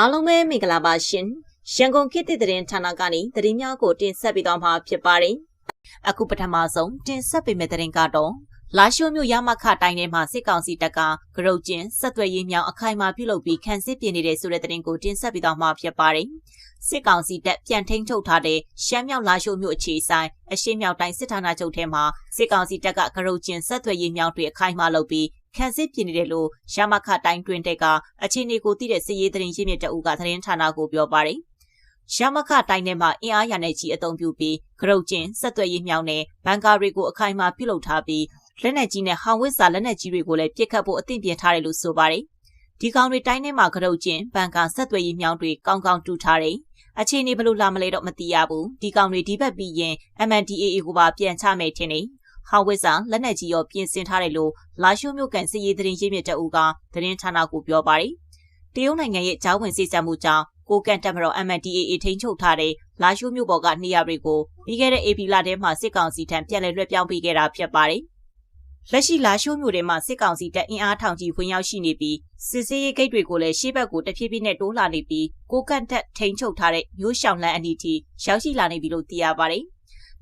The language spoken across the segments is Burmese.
အားလုံးပဲမင်္ဂလာပါရှင်ရန်ကုန်ခေတ်သစ်သတင်းဌာနကနေသတင်းများကိုတင်ဆက်ပေးသွားမှာဖြစ်ပါတယ်အခုပထမဆုံးတင်ဆက်ပေးမယ့်သတင်းကတော့လာရှိုးမြို့ရမခတိုင်းထဲမှာစစ်ကောင်စီတပ်ကဂရုတ်ကျင်းဆက်သွယ်ရေးမြောင်အခိုင်အမာပြုလုပ်ပြီးခန့်စစ်ပြင်နေတဲ့ဆိုတဲ့သတင်းကိုတင်ဆက်ပေးသွားမှာဖြစ်ပါတယ်စစ်ကောင်စီတပ်ပြန်ထိန်းချုပ်ထားတဲ့ရှမ်းမြောက်လာရှိုးမြို့အခြေဆိုင်အရှေ့မြောက်တိုင်းစစ်ဌာနချုပ်ထဲမှာစစ်ကောင်စီတပ်ကဂရုတ်ကျင်းဆက်သွယ်ရေးမြောင်တွေအခိုင်အမာလုပ်ပြီး ခန့်စစ်ပြင်နေတယ်လို့ရမခတိုင်းတွင်တဲ့ကအခြေအနေကိုသိတဲ့စစ်ရေးသတင်းရင်းမြစ်တအုပ်ကသတင်းဌာနကိုပြောပါတယ်ရမခတိုင်းထဲမှာအင်အားရတဲ့ကြီးအုံပြုပြီးဂရုတ်ကျင်းဆက်သွယ်ရေးမြောင်နဲ့ဘန်ကာတွေကိုအခိုင်အမာပြုလုပ်ထားပြီးလက်နက်ကြီးနဲ့ဟောင်ဝစ်စာလက်နက်ကြီးတွေကိုလည်းပစ်ခတ်ဖို့အသင့်ပြင်ထားတယ်လို့ဆိုပါတယ်။ဒီကောင်တွေတိုင်းထဲမှာကရုတ်ကျင်းဘန်ကာဆက်သွယ်ရေးမြောင်းတွေကောင်းကောင်းတူထားတယ်။အခြေအနေဘလို့လာမလဲတော့မသိရဘူး။ဒီကောင်တွေဒီဘက်ပြီးရင် MNDAA ကိုပါပြန်ချမယ်ထင်တယ်။ ဟောင်ဝစ်စာလက်နက်ကြီးရောပြင်ဆင်ထားတယ်လို့လာရှိုးမြို့ကန်စစ်ရေးသတင်းရင်းမြစ်တအူကသတင်းဌာနကိုပြောပါတယ်။တရုတ်နိုင်ငံရဲ့ဂျောင်းဝင်စစ်ဆက်မှုကြောင့်ကိုကန်တက်မတော် MNDAA ထိန်းချုပ်ထားတဲ့လာရှိုးမြို့ပေါ်ကနေရာတွေကိုပြီးခဲ့တဲ့ AP လထဲမှာစစ်ကောင်စီထံပြန်လည်လွှဲပြောင်းပေးခဲ့တာဖြစ်ပါတယ်။လက်ရှိလာရှိုးမြို့ထဲမှာစစ်ကောင်စီတပ်အင်အားထောင်ကြီးဝင်ရောက်ရှိနေပြီးစစ်စေးရေးဂိတ်တွေကိုလည်းရှေ့ဘက်ကိုတဖြည်းဖြည်းနဲ့တိုးလာနေပြီးကိုကန့်တက်ထိန်ချုပ်ထားတဲ့မျိုးရှောင်းလန်းအနီးထိရောက်ရှိလာနေပြီလို့သိရပါတယ်။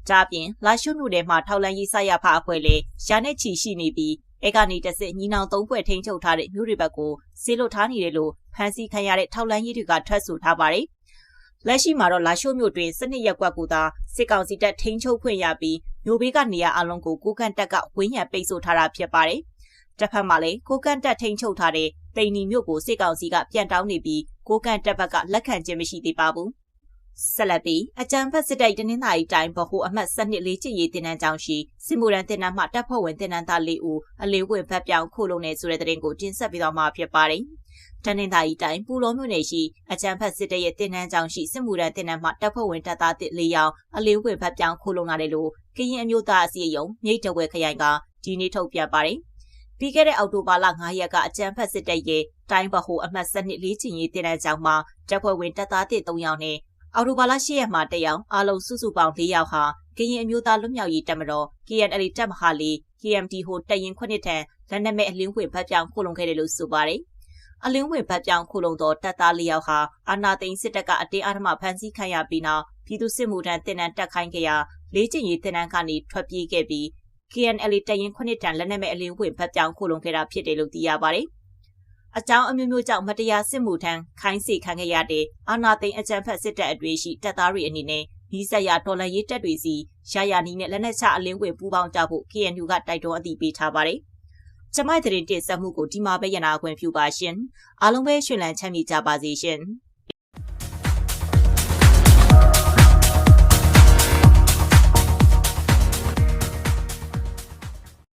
ဒါပြင်လာရှိုးမြို့ထဲမှာထောက်လန်းရေးဆိုင်ရဖအဖွဲ့လည်းရှာနဲ့ချီရှိနေပြီးအဲကနေတစစ်ညီနောင်သုံးဖွဲ့ထိန်ချုပ်ထားတဲ့မြို့တွေဘက်ကိုဆေးလွတ်ထားနေတယ်လို့ဖန်စီခံရတဲ့ထောက်လန်းရေးတွေကထွက်ဆိုထားပါတယ်။လက်ရှိမှာတော့လာရှိုးမြို့တွင်စနစ်ရက်ကွက်ကိုသာစစ်ကောင်စီတပ်ထိန်းချုပ်ခွင့်ရပြီးမြို့ဘေးကနေရာအလုံးကိုကိုကန့်တက်ကဝင်းရံပိတ်ဆို့ထားတာဖြစ်ပါတယ်။တစ်ဖက်မှာလည်းကိုကန့်တက်ထိန်းချုပ်ထားတဲ့တိန်နီမြို့ကိုစစ်ကောင်စီကပြန်တောင်းနေပြီးကိုကန့်တက်ဘက်ကလက်ခံခြင်းမရှိသေးပါဘူး။ ဆက်လက်ပြီးအကြံဖက်စစ်တိုက်တနင်္သာရီတိုင်းဗဟိုအမှတ်7နှစ်လေးချစ်ရေးတင်နန်းကျောင်းရှိစစ်မှုရန်တင်နန်းမှတပ်ဖွဲ့ဝင်တင်နန်းသား၄ဦးအလေးဝင်ဖက်ပြောင်းခိုးလုံနေဆိုတဲ့တဲ့ရင်ကိုတင်ဆက်ပြီးတော့မှာဖြစ်ပါတယ်။တနင်္သာရီတိုင်းပူလောမြို့နယ်ရှိအကြံဖတ်စစ်တပ်ရဲ့တင်နန်းကျောင်းရှိစစ်မှုထမ်းတင်နန်းမှတပ်ဖွဲ့ဝင်တပ်သားတစ်၄ယောက်အလေးဝင်ဖက်ပြောင်းခိုးလုံလာတယ်လို့ကရင်အမျိုးသားအစည်းအရုံးမြိတ်တဝဲခရိုင်ကဒီနေ့ထုတ်ပြန်ပါတယ်။ပြီးခဲ့တဲ့အောက်တိုဘာလ9ရက်ကအကြံဖတ်စစ်တပ်ရဲ့တိုင်းဗဟိုအမှတ်7နှစ်လေးချင်ရေးတင်နန်းကျောင်းမှာတပ်ဖွဲ့ဝင်တပ်သားတစ်3ယောက်နဲ့ အော်တိုဘာလ10ရက်မှာတက်ရောက်အားလုံးစုစုပေါင်း၄ယောက်ဟာကရင်အမျိုးသားလွတ်မြောက်ရေးတပ်မတော် KNL တပ်မဟာလေး KMT ဟိုတရင်ခွနှစ်ထံလက်နက်မဲ့အလင်းဝင်ဖက်ပြောင်းခိုးလုံခဲ့တယ်လို့ဆိုပါတယ်အလင်းဝင်ဘတ်ပြောင်းခုလုံသောတပ်သား၄ယောက်ဟာအာနာသိန်းစစ်တပ်ကအတင်းအဓမ္မဖမ်းဆီးခံရပြီးနောက်ပြည်သူစစ်မှုထမ်းတင်နန်းတက်ခိုင်းခဲ့ရာလေးကျင်ရေးတင်နန်းကနေထွက်ပြေးခဲ့ပြီး KNL တရင်ခုနှစ်တန်လက်နက်မဲ့အလင်းဝင်ဘတ်ပြောင်းခုလုံခဲ့တာဖြစ်တယ်လို့သိရပါတယ်။ အကြောင်းအမျိုးမျိုးကြောင့်မတရားစစ်မှုထမ်းခိုင်းစေခံခဲ့ရတဲ့အာနာသိန်းအကြံဖက်စစ်တပ်အတွေ့ရှိတပ်သားတွေအနေနဲ့နီးစပ်ရာဒေါ်လာရေးတပ်တွေစီရရနီးနဲ့လက်နက်ချအလင်းဝင်ပူးပေါင်းကြဖို့ KNU ကတိုက်တွန်းအသိပေးထားပါတယ်။ကျမတဲ့တင်ဆက်မှုကိုဒီမှာပဲရနာခွင့်ပြုပါရှင်အားလုံးပဲရှင်လန်းချမ်းမြေကြပါစေရှင်။